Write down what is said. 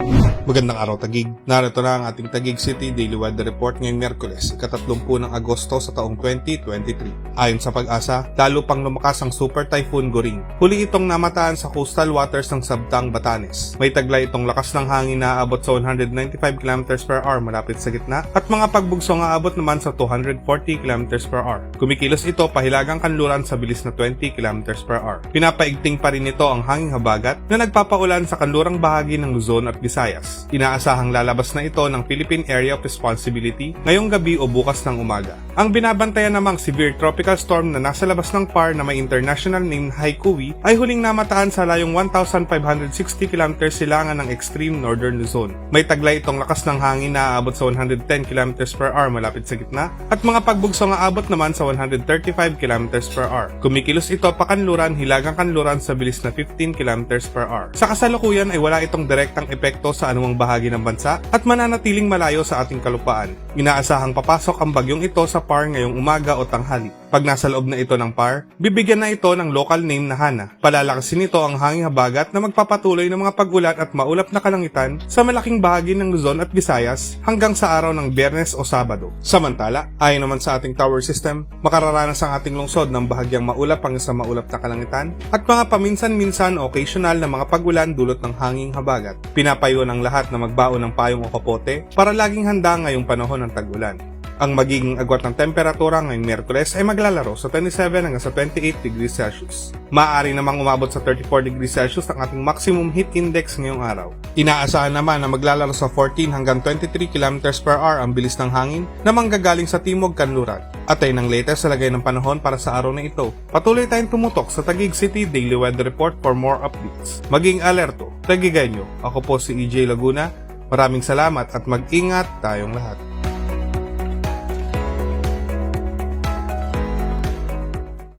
you Magandang araw Tagig. Narito na ang ating Tagig City Daily Weather Report ngayong Merkules, ikatatlumpু ng Agosto sa taong 2023. Ayon sa pag-asa, lalo pang lumakas ang Super Typhoon Goring. Huli itong namataan sa coastal waters ng Sabtang, Batanes. May taglay itong lakas ng hangin na aabot sa 195 km per hour malapit sa gitna at mga pagbugsong aabot naman sa 240 km per hour. Kumikilos ito pahilagang kanluran sa bilis na 20 km per hour. Pinapaigting pa rin ito ang hanging habagat na nagpapaulan sa kanlurang bahagi ng Luzon at Visayas. Inaasahang lalabas na ito ng Philippine Area of Responsibility ngayong gabi o bukas ng umaga. Ang binabantayan namang severe tropical storm na nasa labas ng PAR na may international name Haikui ay huling namataan sa layong 1,560 km silangan ng extreme northern Luzon. May taglay itong lakas ng hangin na aabot sa 110 km per hour malapit sa gitna at mga pagbugsong aabot naman sa 135 km per hour. Kumikilos ito pakanluran hilagang kanluran sa bilis na 15 km per hour. Sa kasalukuyan ay wala itong direktang epekto sa anumang bahagi ng bansa at mananatiling malayo sa ating kalupaan. Inaasahang papasok ang bagyong ito sa PAR ngayong umaga o tanghali. Pag nasa loob na ito ng PAR, bibigyan na ito ng local name na Hana. Palalakasin nito ang hanging habagat na magpapatuloy ng mga pag-ulat at maulap na kalangitan sa malaking bahagi ng Luzon at Visayas hanggang sa araw ng Biyernes o Sabado. Samantala, ayon naman sa ating tower system, makararanas ang ating lungsod ng bahagyang maulap hanggang sa maulap na kalangitan at mga paminsan-minsan occasional na mga pag-ulan dulot ng hanging habagat. Pinapayo ng lahat na magbaon ng payong o kapote para laging handa ngayong panahon ng tag-ulan. Ang magiging agwat ng temperatura ngayong Merkules ay maglalaro sa 27 hanggang sa 28 degrees Celsius. Maaari namang umabot sa 34 degrees Celsius ang ating maximum heat index ngayong araw. Inaasahan naman na maglalaro sa 14 hanggang 23 km per hour ang bilis ng hangin na manggagaling sa timog kanluran. At ay ng latest sa lagay ng panahon para sa araw na ito. Patuloy tayong tumutok sa Taguig City Daily Weather Report for more updates. Maging alerto, tagiganyo. Ako po si EJ Laguna. Maraming salamat at mag-ingat tayong lahat.